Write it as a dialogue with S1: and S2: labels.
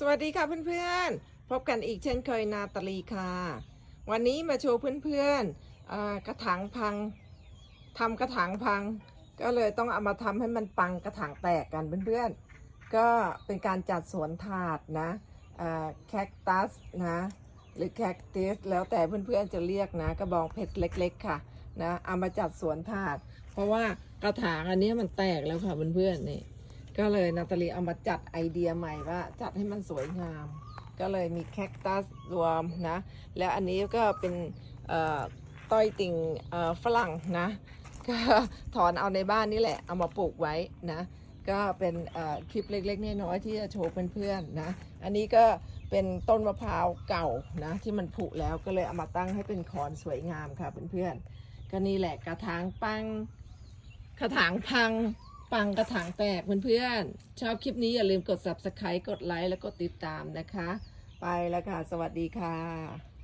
S1: สวัสดีค่ะเพื่อนๆ พบกันอีกเช่นเคยนาตาลีค่ะ วันนี้มาโชว์เพื่อนๆอ่ากระถางพังทำกระถางพัง ก็เลยต้องเอามาทำให้มันปังกระถางแตกกันเพื่อนๆ ก็เป็นการจัดสวนถาดนะแคคตัสนะหรือแคคติสแล้วแต่เพื่อนๆจะเรียกนะกระบองเพชรเล็ก ๆ ค่ะนะเอามาจัดสวนถาด เพราะว่ากระถางอันนี้มันแตกแล้วค่ะเพื่อนๆนี่ ก็เลยนาตาลีเอามาจัดไอเดียใหม่ว่าจัดให้มันสวยงาม ก็เลยมีแคคตัสรวมนะ แล้วอันนี้ก็เป็นต้อยติ่งฝรั่งนะ ก็ถอนเอาในบ้านนี่แหละ เอามาปลูกไว้นะ ก็เป็นคลิปเล็กๆน้อยๆที่จะโชว์เพื่อนๆนะ อันนี้ก็เป็นต้นมะพร้าวเก่านะที่มันผุแล้วก็เลยเอามาตั้งให้เป็นคอนสวยงามค่ะเพื่อนๆก็นี่แหละกระถางปังกระถางพัง ปังกระถางแตกเพื่อนๆ ชอบคลิปนี้อย่าลืมกด subscribe กดไลค์แล้วกดติดตามนะคะ ไปแล้วค่ะ สวัสดีค่ะ